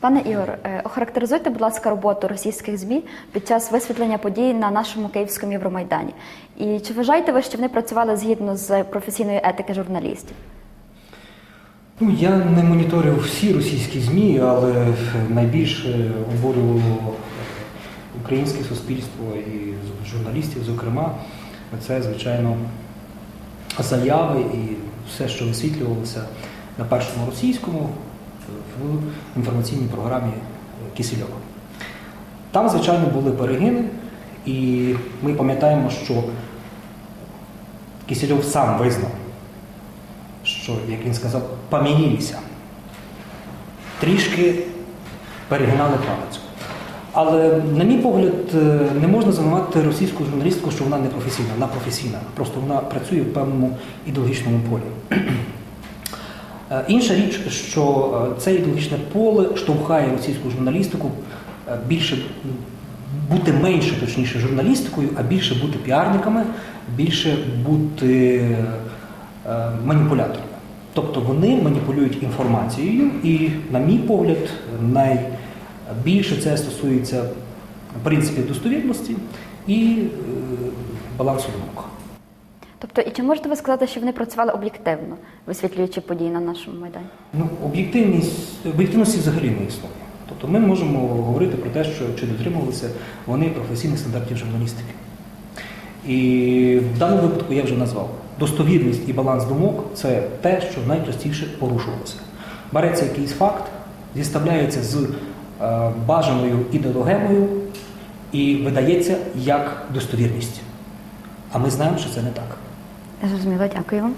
Пане Ігор, е, охарактеризуйте, будь ласка, роботу російських ЗМІ під час висвітлення подій на нашому київському Євромайдані. І чи вважаєте ви, що вони працювали згідно з професійної етики журналістів? Ну, я не моніторив всі російські ЗМІ, але найбільше обурювало українське суспільство і журналістів, зокрема, це, звичайно, заяви і все, що висвітлювалося на першому російському в інформаційній програмі Кисельова. Там, звичайно, були перегини, і ми пам'ятаємо, що Кисельов сам визнав, що, як він сказав, помінілися. Трішки перегинали палицю. Але, на мій погляд, е, не можна звинуватити російську журналістку, що вона не професійна. Вона професійна. Просто вона працює в певному ідеологічному полі. Е, Інша річ, що е, це ідеологічне поле штовхає російську журналістику е, більше бути менше, точніше, журналістикою, а більше бути піарниками, більше бути маніпуляторами. Тобто вони маніпулюють інформацією, і, на мій погляд, найбільше це стосується принципів достовірності і балансу думок. Тобто, і чи можете ви сказати, що вони працювали об'єктивно, висвітлюючи події на нашому майдані? Ну, об'єктивність, об'єктивності взагалі не існує. Тобто ми можемо говорити про те, що чи дотримувалися вони професійних стандартів журналістики. І в даному випадку я вже назвав. Достовірність і баланс думок це те, що найчастіше порушувалося. Береться якийсь факт, зіставляється з е, бажаною ідеологемою і видається як достовірність. А ми знаємо, що це не так. Зрозуміло, дякую вам.